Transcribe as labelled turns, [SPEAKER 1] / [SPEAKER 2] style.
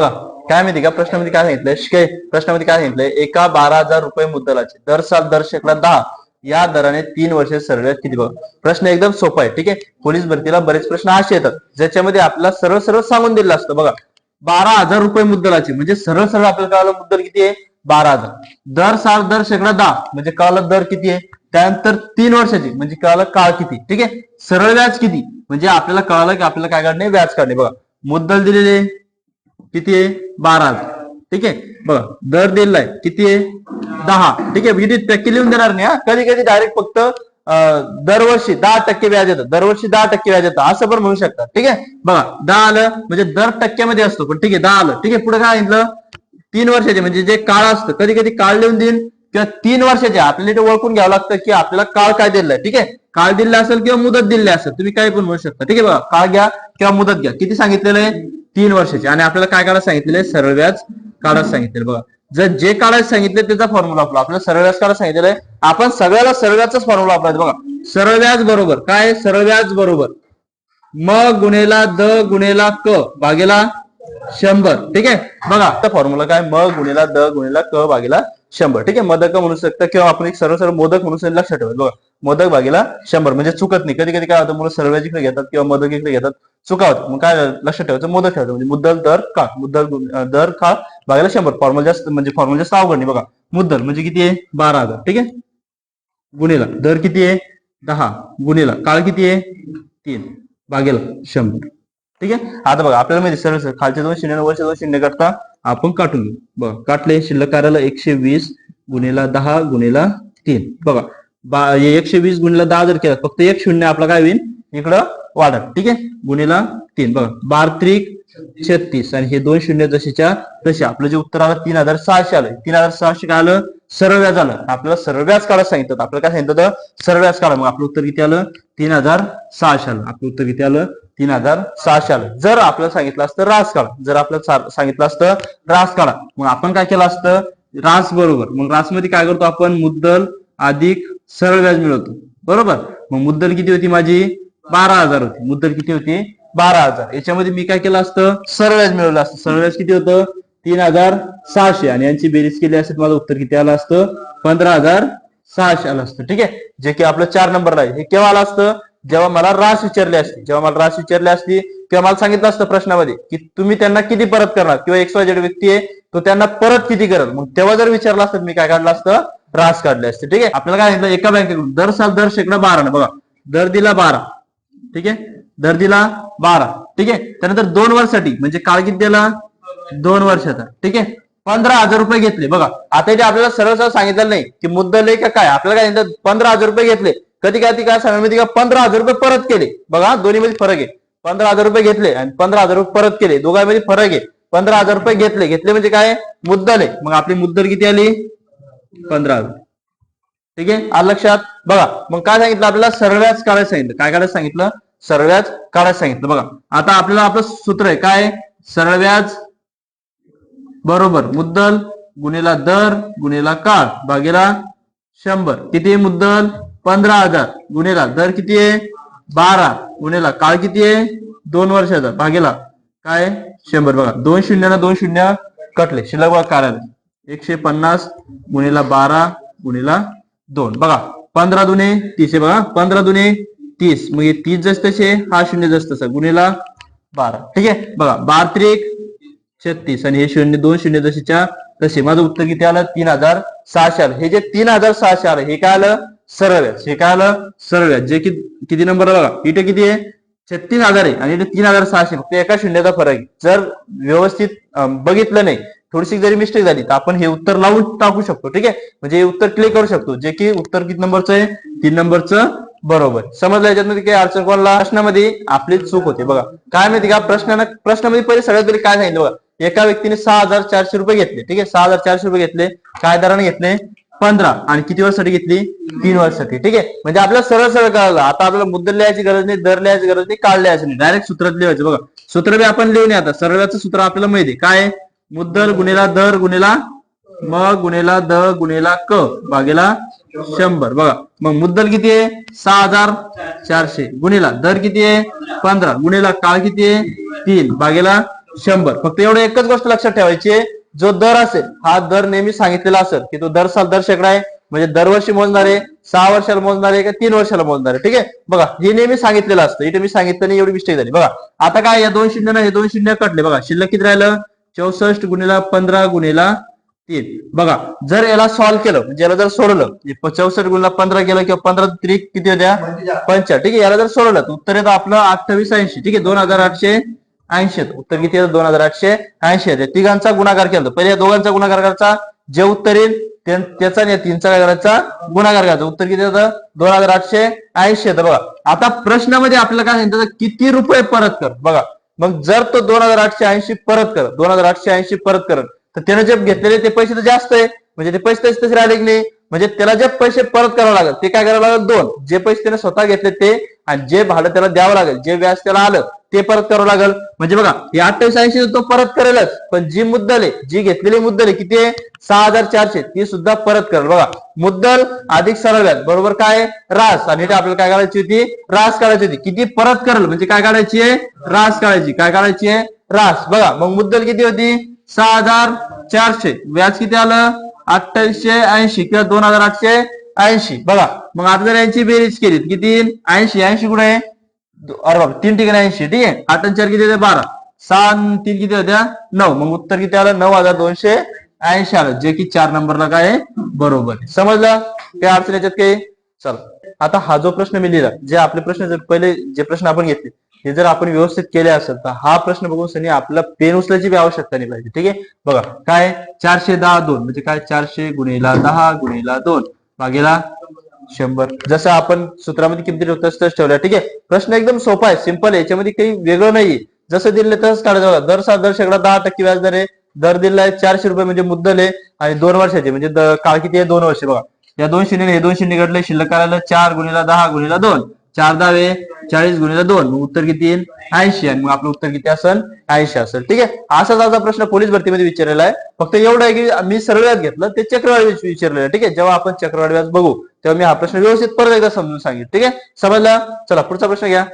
[SPEAKER 1] काय माहिती का? प्रश्नामध्ये काय सांगितलंय? शिके प्रश्नामध्ये काय सांगितलंय? एका बारा हजार रुपये मुद्दलाचे दर साल दर शेकडा दहा या दराने तीन वर्षे सरळ किती बघ? प्रश्न एकदम सोपा आहे ठीक आहे? पोलीस भरतीला बरेच प्रश्न असे येतात ज्याच्यामध्ये आपल्याला सरळ सरळ सांगून दिलं असतं. बघा बारा हजार रुपये मुद्दलाचे म्हणजे सरळ सरळ आपल्याला कळालं मुद्दल किती आहे? बारा हजार. दर साल दर शेकडा दहा म्हणजे कळालं दर किती आहे? त्यानंतर तीन वर्षाची म्हणजे कळालं काळ किती ठीक आहे? सरळ व्याज किती म्हणजे आपल्याला कळालं की आपल्याला काय काढणे? व्याज काढणे. बघा मुद्दल दिलेले किती आहे? बारा. ठीक आहे? बघा दर दिलेला आहे किती आहे? दहा. ठीक आहे? विदित टक्के लिहून देणार नाही हा? कधी कधी डायरेक्ट फक्त दरवर्षी दहा टक्के व्याज येतं. दरवर्षी दहा टक्के व्याज येतं. असं पण म्हणू शकता ठीक आहे? बघा दहा आलं म्हणजे दर टक्क्यामध्ये असतो. पण ठीक आहे दहा आलं. ठीक आहे? पुढे काय सांगितलं? तीन वर्षाचे म्हणजे जे काळ असतं कधी कधी काळ लिहून देईन. किंवा तीन वर्षाचे आपल्याला ते ओळखून घ्यावं लागतं की आपल्याला काळ काय दिलेला आहे ठीक आहे? काळ दिलेला असेल किंवा मुदत दिलेली असेल तुम्ही काय पण म्हणू शकता. ठीक आहे? बघा काळ घ्या किंवा मुदत घ्या. किती सांगितलेलं आहे? तीन वर्षाचे. आणि आपल्याला काय काढायला सांगितलेलं सरळ व्याज काढायला सांगितले बघा जर जे काढायला सांगितले त्याचा फॉर्म्युला आपला आपल्याला सरळ व्याज काढायला सांगितलेलं आहे. आपण सगळ्याला सरळ व्याजचाच फॉर्म्युला वापरायचा. बघा सरळ व्याज बरोबर. काय सरळ व्याज बरोबर. म गुणेला द गुणेला क भागेला शंभर. ठीक आहे? बघा आता फॉर्म्युला काय? म गुणेला द गुणेला क भागेला शंभर. ठीक आहे? मदक म्हणू शकता किंवा आपण एक सर्व सर्व मोदक म्हणून शकतो, लक्षात ठेवा. बघा मोदक भागेला शंभर. म्हणजे चुकत नाही. कधी कधी काय होतं मुलं सर्व इकडे घेतात किंवा मदक इकडे घेतात चुका मग काय लक्षात ठेवायचं मोदक ठेवायचं. म्हणजे मुद्दल दर का मुद्दल दर का भागेला शंभर. फॉर्मल जास्त म्हणजे फॉर्मल जास्त अवघड नाही. बघा मुद्दल म्हणजे किती आहे? बारा हजार. ठीक आहे? गुणेला. दर किती आहे? दहा. गुणेला. काळ किती आहे? तीन. भागेला शंभर. ठीक आहे? आता बघा आपल्याला माहिती सरळ सरळ खालच्या दोन शून्य वरच्या दोन शून्य करता आपण काटून घेऊ. बघा काटले शिल्लक कार्याला एकशे वीस गुणेला दहा गुणेला तीन. बघा बा एकशे वीस गुणेला दहा जर केला फक्त एक शून्य आपला काय होईल इकडं वाढत ठीक आहे? गुणेला तीन. बघा बार त्रिक छत्तीस. आणि हे दोन शून्य जशीच्या तसे आपलं जे उत्तर आलं तीन हजार सहाशे आलं तीन हजार सहाशे काय आलं? सरळ व्याज आलं. आपल्याला सरळ व्याज काढायला सांगितलं. आपल्याला काय सांगितलं होतं? सरळ व्याज काढा. मग आपलं उत्तर किती आलं? तीन हजार सहाशे आलं. आपलं उत्तर किती आलं? तीन हजार सहाशे आलं. जर आपल्याला सांगितलं असतं रास काढा. जर आपल्याला सांगितलं असतं रास काढा. मग आपण काय केलं असतं? रास बरोबर. मग रासमध्ये काय करतो आपण? मुद्दल अधिक सरळ व्याज मिळवतो. बरोबर? मग मुद्दल किती होती माझी? बारा हजार होती. मुद्दल किती होती? बारा हजार. याच्यामध्ये मी काय केलं असतं? सरळ व्याज मिळवलं असतं. सरळ व्याज किती होतं? तीन हजार सहाशे. आणि यांची बेरीज केली असेल माझं उत्तर किती आलं असतं? पंधरा हजार सहाशे आलं असतं. ठीक आहे? जे की आपलं चार नंबरला आहे. हे केव्हा आलं असतं? जेव्हा मला रास विचारली असती. जेव्हा मला रास विचारली असती किंवा मला सांगितलं असतं प्रश्नामध्ये की तुम्ही त्यांना किती परत करणार? किंवा एक्स वाय जेड व्यक्ती आहे तो त्यांना परत किती करेल? मग तेव्हा जर विचारलं असतं मी काय काढलं असतं? रास काढले असते. ठीक आहे? आपल्याला काय सांगितलं? एका बँकेकडून दर साल दर शेकडा बारा ना बघा. दर दिला बारा. ठीक आहे? दर दिला बारा. ठीक आहे? त्यानंतर दोन वर्षासाठी म्हणजे काळ किती दिला दोन वर्षाचा. ठीक आहे? पंधरा हजार रुपये घेतले. बघा आता इथे आपल्याला सरळ सरळ सांगितलं नाही की मुद्दल आहे का काय. आपल्याला काय सांगितलं? पंधरा हजार रुपये घेतले. कधी काय ती काय सांगा माहिती का? पंधरा हजार रुपये परत केले. बघा दोन्हीमध्ये फरक आहे. पंधरा हजार रुपये घेतले आणि पंधरा हजार रुपये परत केले. दोघांमध्ये फरक आहे. पंधरा हजार रुपये घेतले. घेतले म्हणजे काय? मुद्दल आहे. मग आपली मुद्दल किती आली? पंधरा हजार. ठीक आहे? आज लक्षात? बघा मग काय सांगितलं आपल्याला? सर्व्याच काढायला सांगितलं. काय काढायला सांगितलं? सर्व्याच काढायला सांगितलं. बघा आता आपल्याला आपलं सूत्र आहे काय? सर्व्याच बरोबर. मुद्दल गुणेला दर गुणेला काळ. भागेला शंभर. किती आहे मुद्दल? पंधरा हजार. गुणेला दर किती आहे? बारा. गुणेला काळ किती आहे? दोन वर्षाचा. भागेला काय? शंभर. बघा. दोन शून्य ना दोन शून्य कटले. शिल्लक बघा कार्यालय. एकशे पन्नास गुणेला बारा गुणेला दोन. बघा. पंधरा दुने तीस आहे बघा. पंधरा दुने तीस. मग हे तीस जस तसे हा शून्य जस तसा. गुणेला बारा. ठीक आहे? बघा. बार त्रिक छत्तीस आणि हे शून्य दोन शून्य जशीच्या तसे माझं उत्तर किती आलं? तीन हजार सहाशे आलं. हे जे तीन हजार सहाशे आलं हे काय आलं? सरळ व्याज हे काय आलं? सरळ व्याज जे कि किती नंबर बघा? इथे किती आहे? छत्तीस हजार आहे. आणि इथे तीन हजार सहाशे. फक्त एका शून्याचा फरक आहे. जर व्यवस्थित बघितलं नाही थोडीशी जरी मिस्टेक झाली तर आपण हे उत्तर लावून टाकू शकतो. ठीक आहे? म्हणजे हे उत्तर क्लिक करू शकतो. जे की उत्तर किती नंबरचं आहे? तीन नंबरचं बरोबर. समजलं याच्यामध्ये काही अडचण कोणाला? प्रश्नामध्ये आपली चूक होते. बघा. काय माहिती का? प्रश्नानं प्रश्नामध्ये पहिले सगळ्यात पहिले काय सांगितलं बघा? एका व्यक्तीने सहा हजार चारशे रुपये घेतले ठीक आहे? सहा हजार चारशे रुपये घेतले काय दराने घेतले पंधरा आणि किती वर्षासाठी घेतली? तीन वर्षासाठी ठीक आहे? म्हणजे आपल्याला सरळ सरळ कळालं. आता आपल्याला मुद्दल लिहायची गरज नाही दर लिहायची गरज नाही काढ लिहायची नाही. डायरेक्ट सूत्रात लिहायचं. बघा सूत्र बी आपण लिहून आता. सरळाचं सूत्र आपल्याला माहिती आहे. काय? मुद्दल गुणेला दर गुणेला म गुणेला द गुणेला क भागेला शंभर. बघा मग मुद्दल किती आहे? सहा हजार चारशे. गुणेला दर किती आहे? पंधरा. गुणेला काळ किती आहे? तीन. भागेला शंभर. फक्त एवढं एकच गोष्ट लक्षात ठेवायची जो दर असेल हा दर नेहमी सांगितलेला असेल की तो दर साल दर शेकडा आहे. म्हणजे दरवर्षी मोजणार आहे सहा वर्षाला मोजणार आहे का तीन वर्षाला मोजणार आहे. ठीक आहे? बघा हे नेहमी सांगितलेलं असतं. इथे मी सांगितलं नाही एवढी मिस्टेक झाली. बघा आता काय या दोन शून्य हे दोन शून्य कटले. बघा शिल्लक किती राहिलं? चौसष्ट गुणिला पंधरा गुणिला तीन. बघा जर याला सॉल्व्ह केलं म्हणजे याला जर सोडवलं चौसष्ट गुणिला पंधरा केलं किंवा पंधरा त्रिक किती होत्या? पंचा ठीक आहे याला जर सोडवलं तर उत्तर येतं आपलं अठ्ठावीस ऐंशी. ठीक आहे दोन हजार आठशे ऐंशी येतं उत्तर किती येतं दोन हजार आठशे ऐंशी येते तिघांचा गुणाकार केला पहिले या दोघांचा गुणाकार करायचा. जे उत्तर येईल त्याचा आणि तीनचा काय करायचा? गुणाकार करायचा. उत्तर किती येतं? दोन हजार आठशे ऐंशी येतं. बघा. आता प्रश्नामध्ये आपल्याला काय सांगितलं किती रुपये परत कर? बघा. मग जर तो दोन हजार आठशे ऐंशी परत करत दोन हजार आठशे ऐंशी परत करत तर त्याने जे घेतलेले ते पैसे तर जास्त आहे. म्हणजे ते पैसे तसे तसे राहिले की नाही? म्हणजे त्याला जे पैसे परत करावं लागेल ते काय करावं लागेल? दोन. जे पैसे त्याने स्वतः घेतले ते आणि जे भाडं त्याला द्यावं लागेल जे व्याज त्याला आलं ते परत करावं लागेल. म्हणजे बघा हे अठ्ठावीस ऐंशी तो परत करेलच. पण जी मुद्दल आहे जी घेतलेली मुद्दल आहे किती आहे? सहा हजार चारशे. ती सुद्धा परत करेल. बघा मुद्दल अधिक सरळ व्याज. बरोबर काय रास. आणि आपल्याला काय काढायची होती? रास काढायची होती. किती परत करेल? म्हणजे काय काढायची आहे? रास काढायची. काय काढायची आहे? रास. बघा मग मुद्दल किती होती? सहा हजार चारशे. व्याज किती आलं? अठ्ठावीसशे ऐंशी किंवा दोन हजार आठशे ऐंशी. बघा मग आता जर यांची बेरीज केली किती? ऐंशी. ऐंशी कुठे आहे? अरे बाबा तीन ठिकाणी ऐंशी ठीक आहे? आठ आणि चार किती होते बारा. सहा तीन किती होत्या? नऊ. मग उत्तर किती आलं? नऊ हजार दोनशे ऐंशी आलं. जे की चार नंबरला काय बरोबर समजलं? काय अडचण याच्यात काही? चला. आता हा जो प्रश्न मी लिहिला जे आपले प्रश्न जर पहिले जे प्रश्न आपण घेतले हे जर आपण व्यवस्थित केले असेल तर हा प्रश्न बघून सनी आपला पेन उचलायची बी आवश्यकता नाही पाहिजे ठीक आहे? बघा काय? चारशे दहा दोन. म्हणजे काय? चारशे गुणेला दहा गुणेला दोन. मागेला शंभर. जसं आपण सूत्रामध्ये किमती ठेवतो तसंच ठेवलं ठीक आहे? प्रश्न एकदम सोपा आहे सिंपल आहे. याच्यामध्ये काही वेगळं नाहीये. जसं दिले तसंच काढायचं दर सात दर शेकडा दहा टक्के व्याज दर आहे. दर दिलाय आहे चारशे रुपये म्हणजे मुद्दल आहे आणि दोन वर्षाचे म्हणजे द- काळ किती आहे? दोन वर्ष बघा. या दोन शून्य हे दोन शून्य घडले शिल्लक करायला चार गुणिला दहा गुणिला दोन. चार दहावे चाळीस गुणिला दोन. मग उत्तर किती येईल? ऐंशी. आणि मग आपलं उत्तर किती असेल? ऐंशी असेल. ठीक आहे? असाच असा प्रश्न पोलीस भरतीमध्ये विचारलेला आहे. फक्त एवढं आहे की मी सरळ व्याज घेतलं ते चक्रवाढ व्याज विचारलेलं आहे. ठीक आहे? जेव्हा आपण चक्रवाढ व्याज बघू तेव्हा मी हा प्रश्न व्यवस्थित परत एकदा समजून सांगेन. ठीक आहे? समजला? चला पुढचा प्रश्न घ्या.